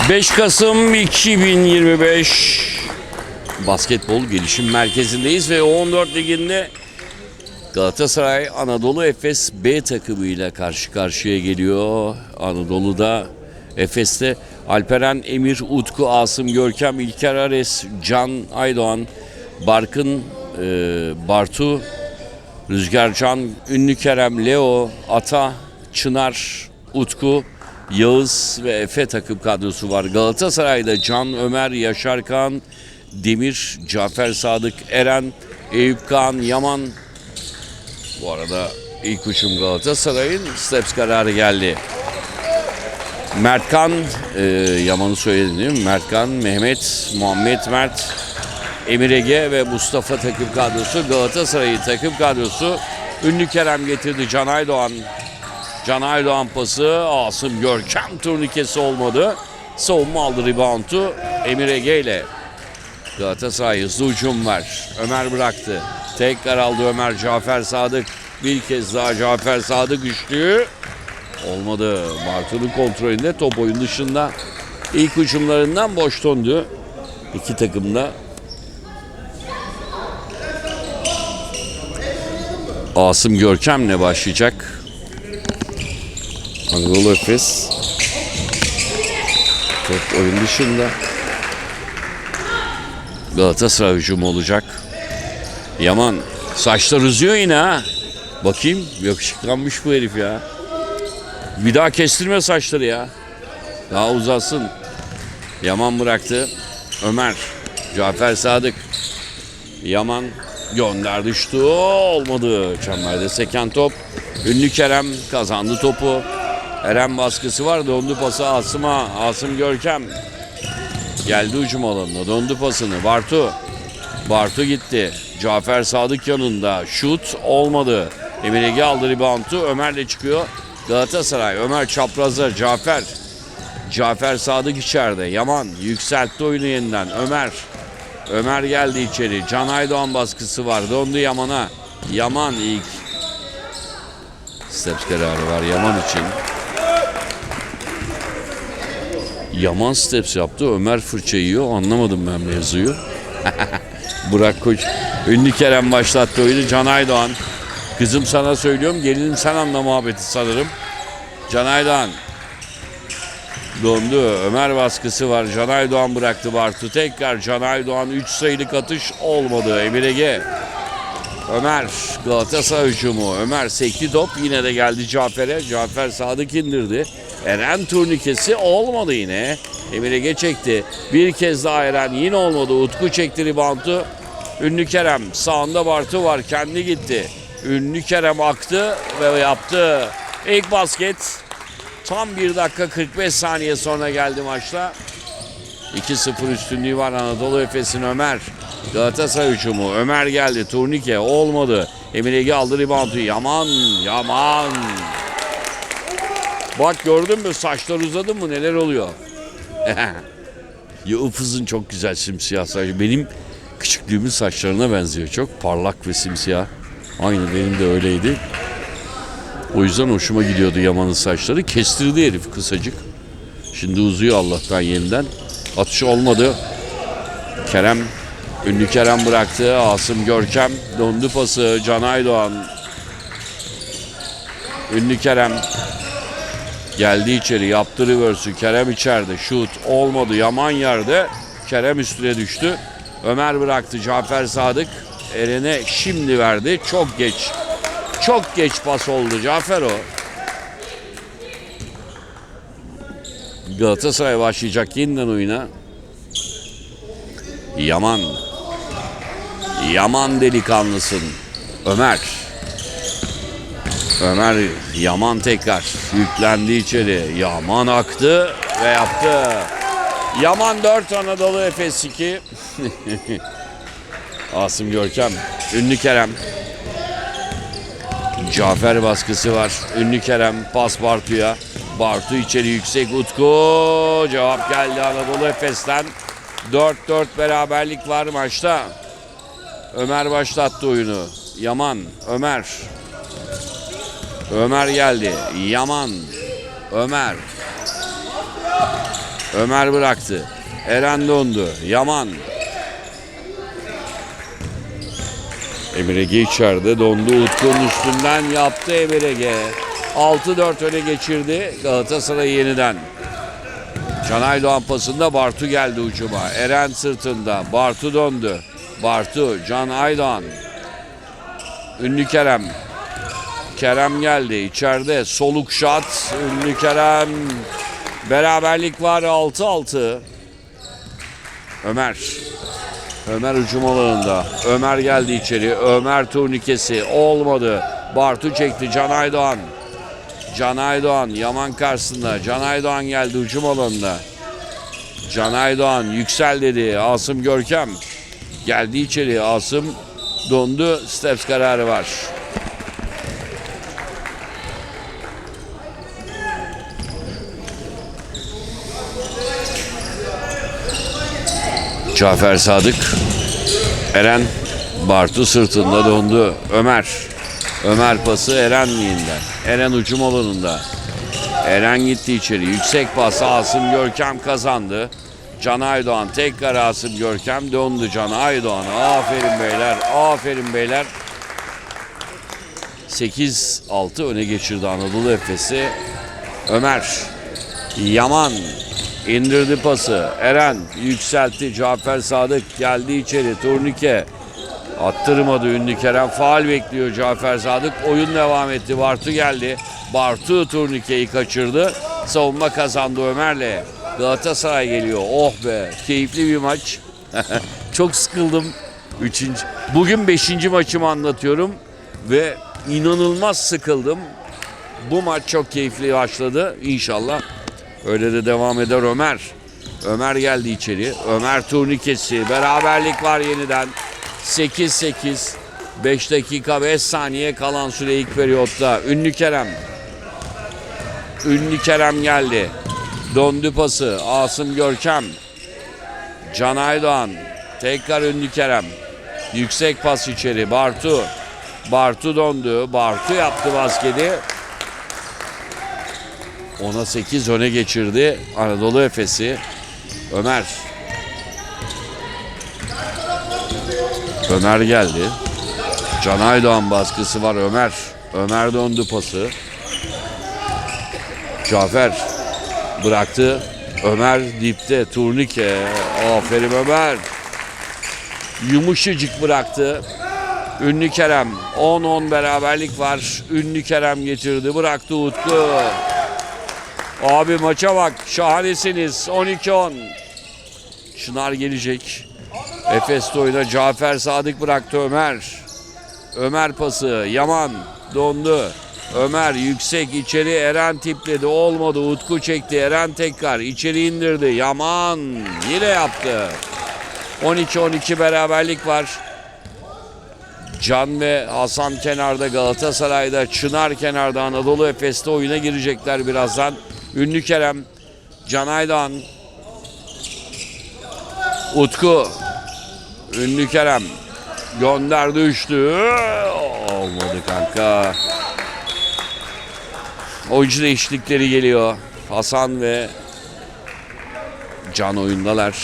5 Kasım 2025 Basketbol Gelişim Merkezi'ndeyiz ve 14 liginde Galatasaray Anadolu Efes B takımıyla karşı karşıya geliyor. Anadolu'da Efes'te Alperen Emir, Utku, Asım, Görkem, İlker Ares, Can Aydoğan, Barkın, e, Bartu, Rüzgar Can, Ünlü Kerem, Leo, Ata, Çınar, Utku, Yağız ve Efe takım kadrosu var. Galatasaray'da Can, Ömer, Yaşar Kan, Demir, Cafer Sadık, Eren, Eyüp Kağan, Yaman. Bu arada ilk uçum Galatasaray'ın steps kararı geldi. Mertkan, e, Yaman'ı söyledin değil mi? Mertkan, Mehmet, Muhammed Mert, Emir Ege ve Mustafa takım kadrosu. Galatasaray'ın takım kadrosu. Ünlü Kerem getirdi Can Aydoğan. Can Aydoğan. Asım Görkem turnikesi olmadı. Savunma aldı reboundu. Emir Ege ile Galatasaray hızlı ucum var. Ömer bıraktı. Tekrar aldı Ömer Cafer Sadık. Bir kez daha Cafer Sadık üçlü. Olmadı. Bartu'nun kontrolünde top oyun dışında. İlk ucumlarından boş döndü. İki takımda Asım Görkem'le başlayacak. Anadolu Efes. Top oyun dışında. Galatasaray hücumu olacak. Yaman saçlar uzuyor yine ha. Bakayım yakışıklanmış bu herif ya. Bir daha kestirme saçları ya. Daha uzasın. Yaman bıraktı. Ömer. Cafer Sadık. Yaman gönderdi şutu. Olmadı. Çemberde seken top. Ünlü Kerem kazandı topu. Eren baskısı var. Döndü pası Asım'a. Asım Görkem. Geldi ucum alanına. Döndü pasını. Bartu. Bartu gitti. Cafer Sadık yanında. Şut olmadı. Emir Ege aldı reboundu. Ömer'le çıkıyor. Galatasaray. Ömer çaprazda. Cafer. Cafer Sadık içeride. Yaman yükseltti oyunu yeniden. Ömer. Ömer geldi içeri. Can Aydoğan baskısı var. Döndü Yaman'a. Yaman ilk. Steps kararı var Yaman için. Yaman steps yaptı. Ömer fırça yiyor. Anlamadım ben mevzuyu. Burak Koç. Ünlü Kerem başlattı oyunu. Can Aydoğan. Kızım sana söylüyorum. Gelinim sen anla muhabbeti sanırım. Can Aydoğan. Döndü. Ömer baskısı var. Can Aydoğan bıraktı Bartu. Tekrar Can Aydoğan 3 sayılık atış olmadı. Emir Ege. Ömer Galatasaray hücumu. Ömer sekti top yine de geldi Cafer'e. Cafer Sadık indirdi. Eren turnikesi olmadı yine. Emir Ege çekti. Bir kez daha Eren yine olmadı. Utku çekti reboundu. Ünlü Kerem sağında Bartu var. Kendi gitti. Ünlü Kerem aktı ve yaptı. İlk basket Tam 1 dakika 45 saniye sonra geldi maçta. 2-0 üstünlüğü var Anadolu Efes'in Ömer. Galatasaray hücumu. Ömer geldi. Turnike olmadı. Emir Ege aldı reboundu. Yaman, Yaman. Bak gördün mü saçlar uzadı mı neler oluyor. ya Ufuz'un çok güzel simsiyah saçı. Benim küçüklüğümün saçlarına benziyor çok. Parlak ve simsiyah. Aynı benim de öyleydi. O yüzden hoşuma gidiyordu Yaman'ın saçları. Kestirdi herif kısacık. Şimdi uzuyor Allah'tan yeniden. Atışı olmadı. Kerem, ünlü Kerem bıraktı. Asım Görkem döndü pası. Can Aydoğan. Ünlü Kerem geldi içeri. Yaptı reverse'ü. Kerem içeride. Şut olmadı. Yaman yerde. Kerem üstüne düştü. Ömer bıraktı. Cafer Sadık. Eren'e şimdi verdi. Çok geç. Çok geç pas oldu Cafer o. Galatasaray başlayacak yeniden oyuna. Yaman. Yaman delikanlısın. Ömer. Ömer Yaman tekrar yüklendi içeri. Yaman aktı ve yaptı. Yaman 4 Anadolu Efes 2. Asım Görkem. Ünlü Kerem. Cafer baskısı var. Ünlü Kerem pas Bartu'ya. Bartu içeri yüksek Utku. Cevap geldi Anadolu Efes'ten. 4-4 beraberlik var maçta. Ömer başlattı oyunu. Yaman, Ömer. Ömer geldi. Yaman, Ömer. Ömer bıraktı. Eren dondu. Yaman. Emir Ege içeride dondu. Utku'nun üstünden yaptı Emir Ege. 6-4 öne geçirdi Galatasaray yeniden. Can Aydoğan pasında Bartu geldi ucuma. Eren sırtında. Bartu döndü. Bartu, Can Aydoğan. Ünlü Kerem. Kerem geldi içeride. Soluk şat. Ünlü Kerem. Beraberlik var 6-6. Ömer. Ömer hücum alanında. Ömer geldi içeri. Ömer turnikesi olmadı. Bartu çekti. Can Aydoğan. Can Aydoğan Yaman karşısında. Can Aydoğan geldi hücum alanında. Can Aydoğan yüksel dedi. Asım Görkem geldi içeri. Asım dondu. Steps kararı var. Cafer Sadık. Eren Bartu sırtında dondu. Ömer. Ömer pası Eren miyinden. Eren ucum alanında. Eren gitti içeri. Yüksek pas Asım Görkem kazandı. Can Aydoğan tekrar Asım Görkem döndü Can Aydoğan. Aferin beyler. Aferin beyler. 8-6 öne geçirdi Anadolu Efes'i. Ömer. Yaman indirdi pası. Eren yükseltti. Cafer Sadık geldi içeri. Turnike attırmadı ünlü Kerem. Faal bekliyor Cafer Sadık. Oyun devam etti. Bartu geldi. Bartu turnikeyi kaçırdı. Savunma kazandı Ömer'le. Galatasaray geliyor. Oh be. Keyifli bir maç. Çok sıkıldım. Üçüncü. Bugün beşinci maçımı anlatıyorum. Ve inanılmaz sıkıldım. Bu maç çok keyifli başladı. İnşallah öyle de devam eder Ömer. Ömer geldi içeri. Ömer turnikesi. Beraberlik var yeniden. 8-8. 5 dakika 5 saniye kalan süre ilk periyotta. Ünlü Kerem. Ünlü Kerem geldi. Döndü pası. Asım Görkem. Can Aydoğan. Tekrar Ünlü Kerem. Yüksek pas içeri. Bartu. Bartu döndü. Bartu yaptı basketi. Ona 8 öne geçirdi Anadolu Efes'i. Ömer. Ömer geldi. Can Aydoğan baskısı var Ömer. Ömer döndü pası. Cafer bıraktı. Ömer dipte turnike. Aferin Ömer. Yumuşacık bıraktı. Ünlü Kerem 10-10 beraberlik var. Ünlü Kerem getirdi. Bıraktı Utku. Abi maça bak. Şahanesiniz. 12-10. Çınar gelecek. Efes oyuna Cafer Sadık bıraktı Ömer. Ömer pası. Yaman dondu. Ömer yüksek içeri Eren tipledi. Olmadı. Utku çekti. Eren tekrar içeri indirdi. Yaman yine yaptı. 12-12 beraberlik var. Can ve Hasan kenarda Galatasaray'da, Çınar kenarda Anadolu Efes'te oyuna girecekler birazdan. Ünlü Kerem, Can Aydan, Utku, Ünlü Kerem gönderdi üçlü. Olmadı kanka. Oyuncu değişiklikleri geliyor. Hasan ve Can oyundalar.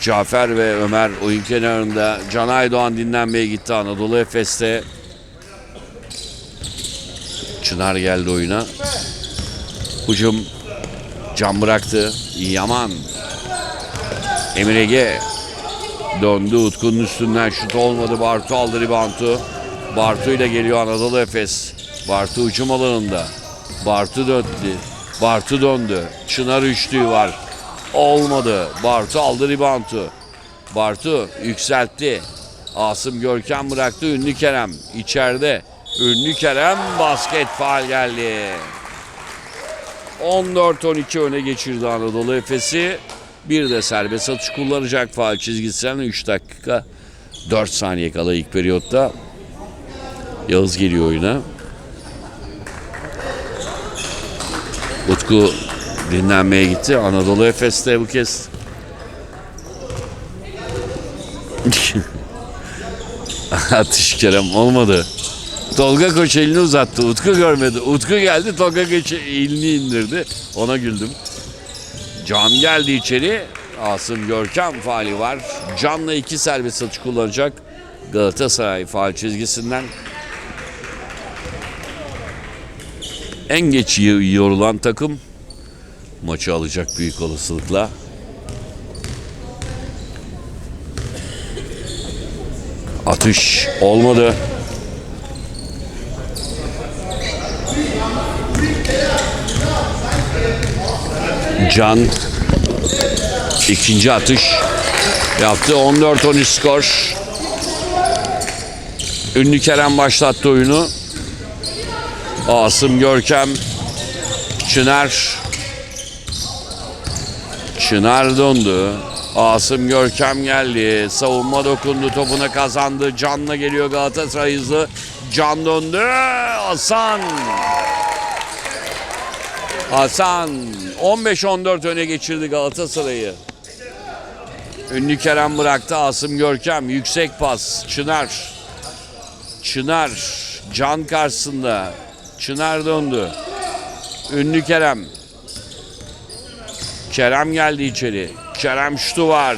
Cafer ve Ömer oyun kenarında. Can Aydoğan dinlenmeye gitti Anadolu Efes'te. Çınar geldi oyuna. Hücum Can bıraktı. Yaman. Emir Ege döndü Utku'nun üstünden şut olmadı. Bartu aldı ribantu. Bartu ile geliyor Anadolu Efes. Bartu hücum alanında. Bartu döndü. Bartu döndü. Çınar üçlüğü var. Olmadı. Bartu aldı ribantu. Bartu yükseltti. Asım Görkem bıraktı. Ünlü Kerem içeride. Ünlü Kerem basket faal geldi. 14-12 öne geçirdi Anadolu Efes'i. Bir de serbest atış kullanacak faal çizgisinden 3 dakika 4 saniye kala ilk periyotta. Yağız geliyor oyuna. Utku dinlenmeye gitti. Anadolu Efes'te bu kez. Atış Kerem olmadı. Tolga Koç elini uzattı. Utku görmedi. Utku geldi Tolga Koç elini indirdi. Ona güldüm. Can geldi içeri. Asım Görkem faali var. Can'la iki serbest atış kullanacak. Galatasaray faal çizgisinden. En geç yorulan takım maçı alacak büyük olasılıkla. Atış olmadı. Can ikinci atış yaptı. 14-13 skor. Ünlü Kerem başlattı oyunu. Asım Görkem Çınar Çınar döndü. Asım Görkem geldi. Savunma dokundu. Topuna kazandı. Can'la geliyor Galatasaray hızlı. Can döndü. Hasan. Hasan 15-14 öne geçirdi Galatasaray'ı. Ünlü Kerem bıraktı. Asım Görkem yüksek pas. Çınar. Çınar. Can karşısında. Çınar döndü. Ünlü Kerem. Kerem geldi içeri. Kerem şutu var.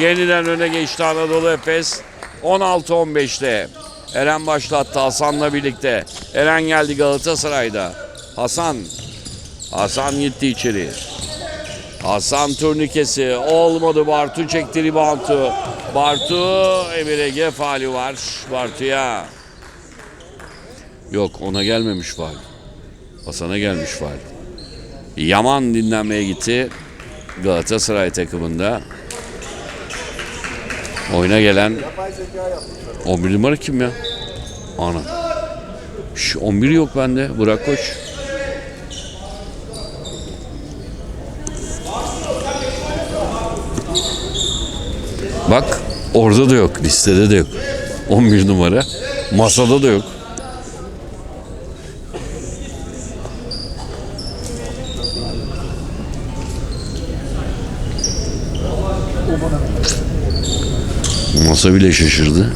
Yeniden öne geçti Anadolu Efes. 16-15'te. Eren başlattı Hasan'la birlikte. Eren geldi Galatasaray'da. Hasan. Hasan gitti içeri. Hasan turnikesi olmadı. Bartu çekti reboundu. Bartu Emir Ege faali var. Bartu'ya. Yok ona gelmemiş faal. Hasan'a gelmiş faal. Yaman dinlenmeye gitti. Galatasaray takımında. Oyuna gelen 11 numara kim ya? Ana. Şu 11 yok bende. Burak Koç. Bak orada da yok. Listede de yok. 11 numara. Masada da yok. Masa bile şaşırdı.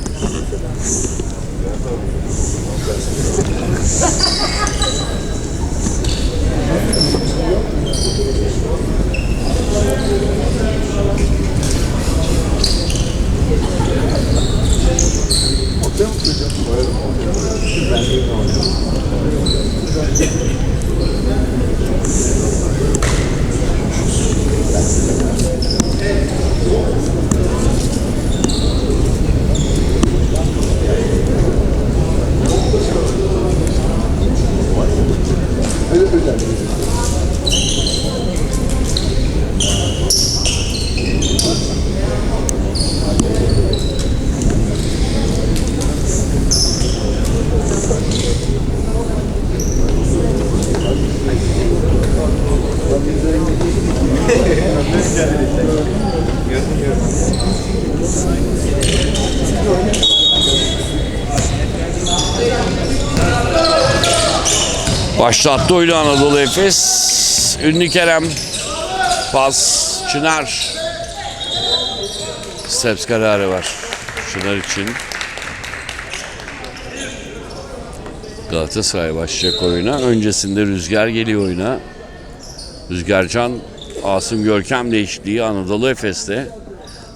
Oyunu Anadolu Efes. Ünlü Kerem. Pas. Çınar. Steps kararı var. Çınar için. Galatasaray başlayacak oyuna. Öncesinde Rüzgar geliyor oyuna. Rüzgarcan Asım Görkem değişikliği Anadolu Efes'te.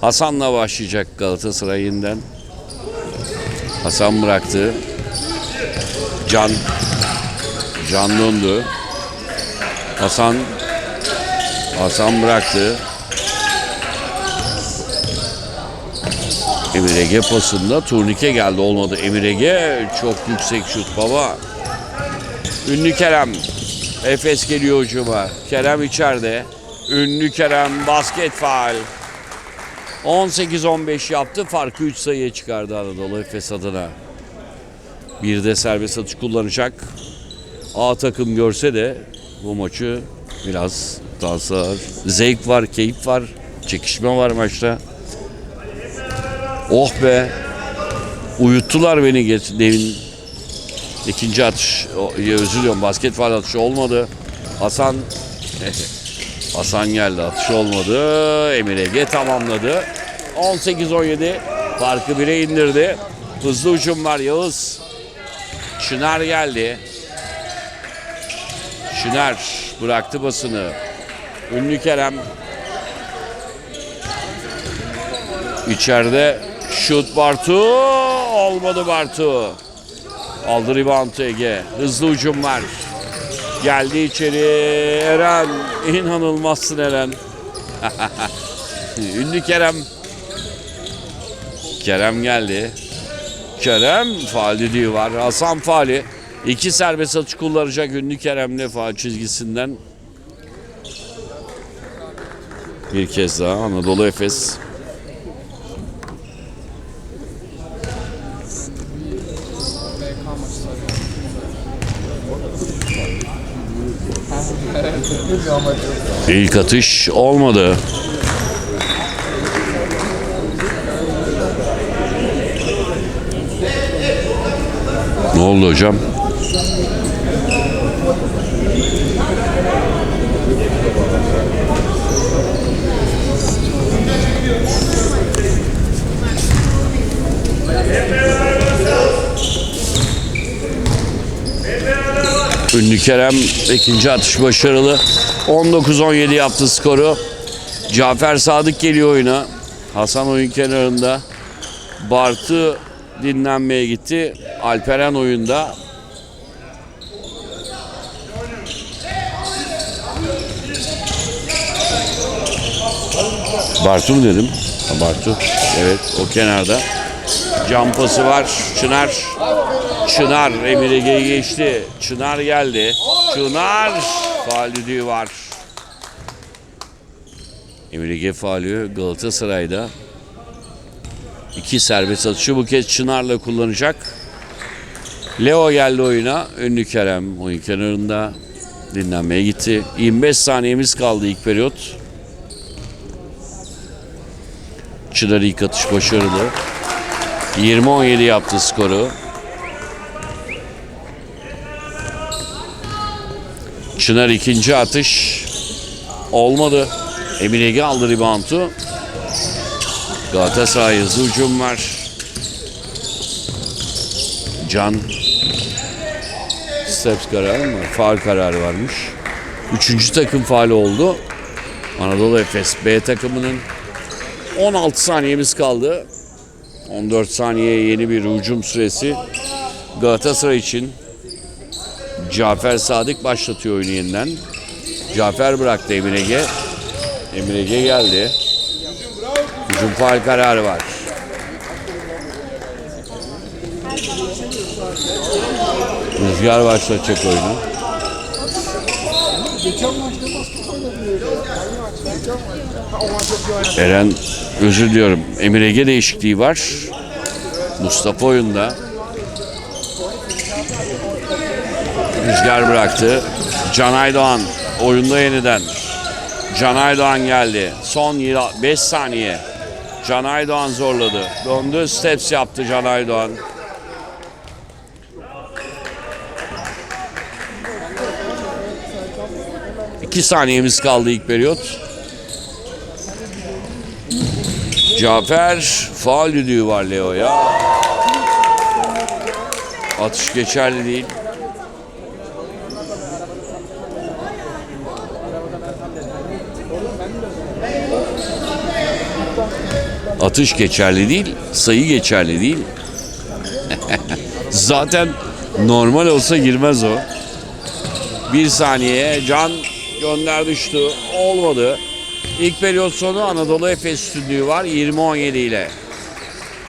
Hasan'la başlayacak Galatasaray yeniden. Hasan bıraktı. Can Can döndü. Hasan Hasan bıraktı. Emir Ege pasında turnike geldi olmadı. Emir Ege çok yüksek şut baba. Ünlü Kerem. Efes geliyor hücuma. Kerem içeride. Ünlü Kerem basket faal. 18-15 yaptı. Farkı 3 sayıya çıkardı Anadolu Efes adına. Bir de serbest atış kullanacak. A takım görse de bu maçı biraz daha sağır. Zevk var, keyif var, çekişme var maçta. Oh be. Uyuttular beni geç, devin ikinci atış. Özür diliyorum basket faal atışı olmadı. Hasan Hasan geldi atış olmadı. Emir Ege tamamladı. 18-17 farkı 1'e indirdi. Hızlı hücum var Yağız. Çınar geldi. Şınar bıraktı basını. Ünlü Kerem. İçeride şut Bartu. Olmadı Bartu. Aldı reboundu Ege. Hızlı hücum var. Geldi içeri Eren. İnanılmazsın Eren. Ünlü Kerem. Kerem geldi. Kerem faal var. Hasan faali. İki serbest atış kullanacak ünlü Kerem'le faal çizgisinden. Bir kez daha Anadolu Efes. İlk atış olmadı. Ne oldu hocam? Ünlü Kerem ikinci atış başarılı. 19-17 yaptı skoru. Cafer Sadık geliyor oyuna. Hasan oyun kenarında. Bartı dinlenmeye gitti. Alperen oyunda. Bartu mu dedim? Ha, Bartu. Evet o kenarda. Cam pası var. Çınar. Çınar Emir Ege'yi geçti. Çınar geldi. Çınar. Faal var. Emir Ege faali Galatasaray'da. İki serbest atışı bu kez Çınar'la kullanacak. Leo geldi oyuna. Ünlü Kerem oyun kenarında dinlenmeye gitti. 25 saniyemiz kaldı ilk periyot. Çınar ilk atış başarılı. 20-17 yaptı skoru. Çınar ikinci atış olmadı. Emir Ege aldı reboundu. Galatasaray hızlı hücum var. Can Steps kararı mı? Faal kararı varmış. Üçüncü takım faali oldu. Anadolu Efes B takımının 16 saniyemiz kaldı. 14 saniye yeni bir hücum süresi. Galatasaray için Cafer Sadık başlatıyor oyunu yeniden. Cafer bıraktı Emir Ege. Emir Ege geldi. Hücum faal kararı var. Rüzgar başlatacak oyunu. Eren özür diliyorum. Emir Ege değişikliği var. Mustafa oyunda. Rüzgar bıraktı. Can Aydoğan oyunda yeniden. Can Aydoğan geldi. Son 5 saniye. Can Aydoğan zorladı. Döndü steps yaptı Can Aydoğan. İki saniyemiz kaldı ilk periyot. Cafer faal düdüğü var Leo'ya. Atış geçerli değil. Atış geçerli değil, sayı geçerli değil. Zaten normal olsa girmez o. Bir saniye Can gönder düştü. Olmadı. İlk periyot sonu Anadolu Efes üstünlüğü var 20-17 ile.